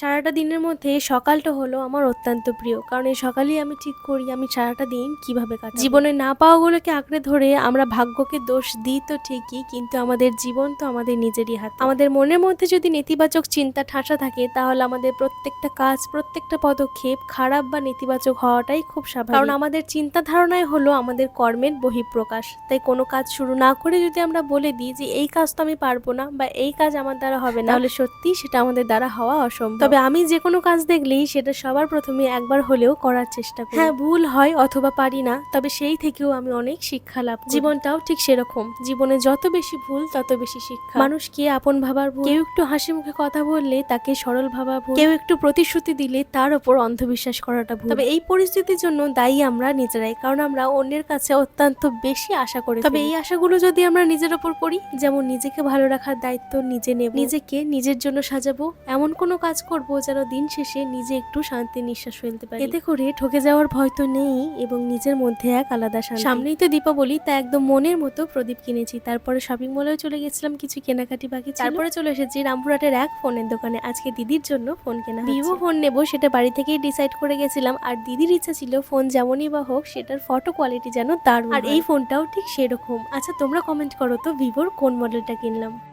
সারাটা দিনের মধ্যে সকালটা হলো আমার অত্যন্ত প্রিয়। কারণ এই সকালেই আমি ঠিক করি, আমি সারাটা দিন কীভাবে কাটাবো। জীবনে না পাওয়াগুলোকে আঁকড়ে ধরে আমরা ভাগ্যকে দোষ দিই তো ঠিকই, কিন্তু আমাদের জীবন তো আমাদের নিজেরই হাত। আমাদের মনের মধ্যে যদি নেতিবাচক চিন্তা ঠাসা থাকে, তাহলে আমাদের প্রত্যেকটা কাজ, প্রত্যেকটা পদক্ষেপ খারাপ বা নেতিবাচক হওয়াটাই খুব স্বাভাবিক। কারণ আমাদের চিন্তা ধারণাই হলো আমাদের কর্মের বহিঃপ্রকাশ। তাই কোনো কাজ শুরু না করে যদি আমরা বলে দিই যে, এই কাজ তো আমি পারব না বা এই কাজ আমার দ্বারা হবে না, তাহলে সত্যি সেটা আমাদের দ্বারা হওয়া অসম্ভব। তবে আমি যে কোনো কাজ দেখলেই সেটা সবার প্রথমে একবার হলেও করার চেষ্টা করি। হ্যাঁ ভুল হয় অথবা পারি না তবে সেই থেকেও আমি অনেক শিক্ষা লাভ জীবনটাও ঠিক সেরকম। জীবনে যত বেশি ভুল তত বেশি শিক্ষা। মানুষকে আপন ভাবার ভুল? কেউ একটু হাসি মুখে কথা বললে তাকে সরল ভাবা ভুল। কেউ একটু প্রতিশ্রুতি দিলে তার ওপর অন্ধবিশ্বাস করাটা ভুল। তবে এই পরিস্থিতির জন্য দায়ী আমরা নিজেরাই কারণ আমরা অন্যের কাছে অত্যন্ত বেশি আশা করি তবে এই আশাগুলো যদি আমরা নিজের ওপর করি যেমন নিজেকে ভালো রাখার দায়িত্ব নিজে নেব নিজেকে নিজের জন্য সাজাবো এমন কোনো কাজ করব যেন দিন শেষে নিজে একটু শান্তির নিঃশ্বাস ফেলতে পারি। এতে করে ঠকে যাওয়ার ভয় তো নেই এবং নিজের মধ্যে এক আলাদা শান্তি। সামনেই তো দীপাবলি তা একদম মনের মতো প্রদীপ কিনেছি। তারপরে শপিং মলেও চলে গেছিলাম কিছু কেনাকাটি বাকি তারপরে চলে এসেছি রামপুরহাটের এক ফোনের দোকানে। আজকে দিদির জন্য ফোন কেনা ভিভো ফোন নেব সেটা বাড়ি থেকেই ডিসাইড করে গেছিলাম। আর দিদির ইচ্ছা ছিল ফোন যেমনই বা হোক সেটার ফটো কোয়ালিটি যেন দারুণ আর এই ফোনটাও ঠিক সেরকম। আচ্ছা তোমরা কমেন্ট করো তো ভিভোর কোন মডেলটা কিনলাম?